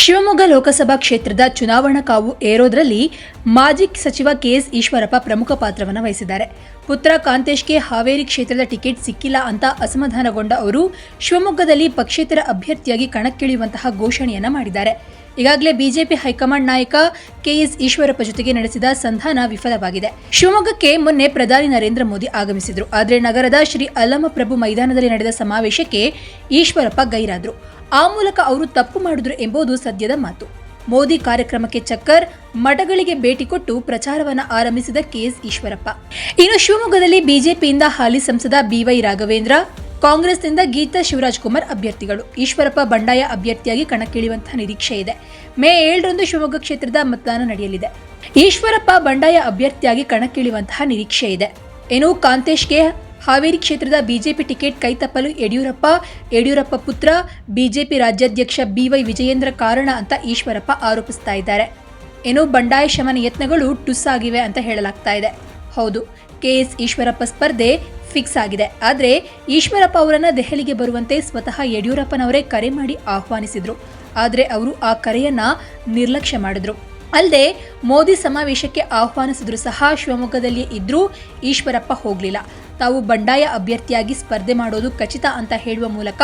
ಶಿವಮೊಗ್ಗ ಲೋಕಸಭಾ ಕ್ಷೇತ್ರದ ಚುನಾವಣಾ ಕಾವು ಏರೋದ್ರಲ್ಲಿ ಮಾಜಿ ಸಚಿವ ಕೆಎಸ್ ಈಶ್ವರಪ್ಪ ಪ್ರಮುಖ ಪಾತ್ರವನ್ನು ವಹಿಸಿದ್ದಾರೆ. ಪುತ್ರ ಕಾಂತೇಶ್ಗೆ ಹಾವೇರಿ ಕ್ಷೇತ್ರದ ಟಿಕೆಟ್ ಸಿಕ್ಕಿಲ್ಲ ಅಂತ ಅಸಮಾಧಾನಗೊಂಡ ಅವರು ಶಿವಮೊಗ್ಗದಲ್ಲಿ ಪಕ್ಷೇತರ ಅಭ್ಯರ್ಥಿಯಾಗಿ ಕಣಕ್ಕಿಳಿಯುವಂತಹ ಘೋಷಣೆಯನ್ನ ಮಾಡಿದ್ದಾರೆ. ಈಗಾಗಲೇ ಬಿಜೆಪಿ ಹೈಕಮಾಂಡ್ ನಾಯಕ ಕೆಎಸ್ ಈಶ್ವರಪ್ಪ ಜೊತೆಗೆ ನಡೆಸಿದ ಸಂಧಾನ ವಿಫಲವಾಗಿದೆ. ಶಿವಮೊಗ್ಗಕ್ಕೆ ಮೊನ್ನೆ ಪ್ರಧಾನಿ ನರೇಂದ್ರ ಮೋದಿ ಆಗಮಿಸಿದ್ರು. ಆದರೆ ನಗರದ ಶ್ರೀ ಅಲ್ಲಮಪ್ರಭು ಮೈದಾನದಲ್ಲಿ ನಡೆದ ಸಮಾವೇಶಕ್ಕೆ ಈಶ್ವರಪ್ಪ ಗೈರಾದ್ರು. ಆ ಮೂಲಕ ಅವರು ತಪ್ಪು ಮಾಡಿದ್ರು ಎಂಬುದು ಸದ್ಯದ ಮಾತು. ಮೋದಿ ಕಾರ್ಯಕ್ರಮಕ್ಕೆ ಚಕ್ಕರ್, ಮಠಗಳಿಗೆ ಭೇಟಿ ಕೊಟ್ಟು ಪ್ರಚಾರವನ್ನು ಆರಂಭಿಸಿದ ಕೆಎಸ್ ಈಶ್ವರಪ್ಪ. ಇನ್ನು ಶಿವಮೊಗ್ಗದಲ್ಲಿ ಬಿಜೆಪಿಯಿಂದ ಹಾಲಿ ಸಂಸದ ಬಿವೈ ರಾಘವೇಂದ್ರ, ಕಾಂಗ್ರೆಸ್ನಿಂದ ಗೀತಾ ಶಿವರಾಜ್ ಕುಮಾರ್ ಅಭ್ಯರ್ಥಿಗಳು. ಈಶ್ವರಪ್ಪ ಬಂಡಾಯ ಅಭ್ಯರ್ಥಿಯಾಗಿ ಕಣಕ್ಕಿಳಿಯುವಂತಹ ನಿರೀಕ್ಷೆ ಇದೆ. ಮೇ ಏಳರಂದು ಶಿವಮೊಗ್ಗ ಕ್ಷೇತ್ರದ ಮತದಾನ ನಡೆಯಲಿದೆ. ಈಶ್ವರಪ್ಪ ಬಂಡಾಯ ಅಭ್ಯರ್ಥಿಯಾಗಿ ಕಣಕ್ಕಿಳಿಯುವಂತಹ ನಿರೀಕ್ಷೆ ಇದೆ. ಇನ್ನು ಕಾಂತೇಶ್ಗೆ ಹಾವೇರಿ ಕ್ಷೇತ್ರದ ಬಿಜೆಪಿ ಟಿಕೆಟ್ ಕೈತಪ್ಪಲು ಯಡಿಯೂರಪ್ಪ ಯಡಿಯೂರಪ್ಪ ಪುತ್ರ, ಬಿಜೆಪಿ ರಾಜ್ಯಾಧ್ಯಕ್ಷ ಬಿವೈ ವಿಜಯೇಂದ್ರ ಕಾರಣ ಅಂತ ಈಶ್ವರಪ್ಪ ಆರೋಪಿಸ್ತಾ ಇದ್ದಾರೆ. ಏನೋ ಬಂಡಾಯ ಶಮನ ಯತ್ನಗಳು ಟುಸ್ ಆಗಿವೆ ಅಂತ ಹೇಳಲಾಗ್ತಾ ಇದೆ. ಹೌದು ಕೆಎಸ್ ಈಶ್ವರಪ್ಪ ಸ್ಪರ್ಧೆ ಫಿಕ್ಸ್ ಆಗಿದೆ. ಆದರೆ ಈಶ್ವರಪ್ಪ ಅವರನ್ನು ದೆಹಲಿಗೆ ಬರುವಂತೆ ಸ್ವತಃ ಯಡಿಯೂರಪ್ಪನವರೇ ಕರೆ ಮಾಡಿ ಆಹ್ವಾನಿಸಿದರು. ಆದರೆ ಅವರು ಆ ಕರೆಯನ್ನು ನಿರ್ಲಕ್ಷ್ಯ ಮಾಡಿದ್ರು. ಅಲ್ಲದೆ ಮೋದಿ ಸಮಾವೇಶಕ್ಕೆ ಆಹ್ವಾನಿಸಿದ್ರು ಸಹ ಶಿವಮೊಗ್ಗದಲ್ಲಿಯೇ ಇದ್ರೂ ಈಶ್ವರಪ್ಪ ಹೋಗಲಿಲ್ಲ. ತಾವು ಬಂಡಾಯ ಅಭ್ಯರ್ಥಿಯಾಗಿ ಸ್ಪರ್ಧೆ ಮಾಡೋದು ಖಚಿತ ಅಂತ ಹೇಳುವ ಮೂಲಕ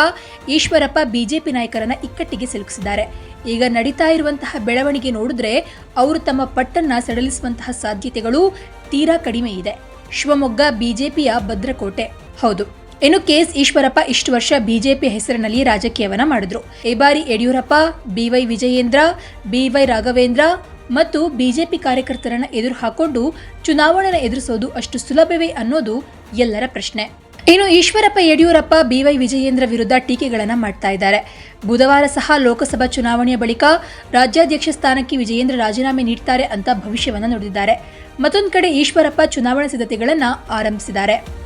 ಈಶ್ವರಪ್ಪ ಬಿಜೆಪಿ ನಾಯಕರನ್ನ ಇಕ್ಕಟ್ಟಿಗೆ ಸಿಲುಕಿಸಿದ್ದಾರೆ. ಈಗ ನಡೀತಾ ಇರುವಂತಹ ಬೆಳವಣಿಗೆ ನೋಡಿದ್ರೆ ಅವರು ತಮ್ಮ ಪಟ್ಟನ್ನ ಸಡಲಿಸುವಂತಹ ಸಾಧ್ಯತೆಗಳು ತೀರಾ ಕಡಿಮೆ ಇದೆ. ಶಿವಮೊಗ್ಗ ಬಿಜೆಪಿಯ ಭದ್ರಕೋಟೆ. ಹೌದು. ಇನ್ನು ಕೆಎಸ್ ಈಶ್ವರಪ್ಪ ಇಷ್ಟು ವರ್ಷ ಬಿಜೆಪಿ ಹೆಸರಿನಲ್ಲಿ ರಾಜಕೀಯವನ್ನ ಮಾಡಿದ್ರು. ಈ ಬಾರಿ Yediyurappa B Y Vijayendra B Y Raghavendra ಮತ್ತು ಬಿಜೆಪಿ ಕಾರ್ಯಕರ್ತರನ್ನ ಎದುರು ಹಾಕೊಂಡು ಚುನಾವಣೆನ ಎದುರಿಸೋದು ಅಷ್ಟು ಸುಲಭವೇ ಅನ್ನೋದು ಎಲ್ಲರ ಪ್ರಶ್ನೆ. ಇನ್ನು ಈಶ್ವರಪ್ಪ ಯಡಿಯೂರಪ್ಪ ಬಿವೈ ವಿಜಯೇಂದ್ರ ವಿರುದ್ಧ ಟೀಕೆಗಳನ್ನು ಮಾಡ್ತಾ ಇದ್ದಾರೆ. ಬುಧವಾರ ಸಹ ಲೋಕಸಭಾ ಚುನಾವಣೆಯ ಬಳಿಕ ರಾಜ್ಯಾಧ್ಯಕ್ಷ ಸ್ಥಾನಕ್ಕೆ ವಿಜಯೇಂದ್ರ ರಾಜೀನಾಮೆ ನೀಡ್ತಾರೆ ಅಂತ ಭವಿಷ್ಯವನ್ನು ನುಡಿದಿದ್ದಾರೆ. ಮತ್ತೊಂದು ಕಡೆ ಈಶ್ವರಪ್ಪ ಚುನಾವಣಾ ಸಿದ್ಧತೆಗಳನ್ನು ಆರಂಭಿಸಿದ್ದಾರೆ.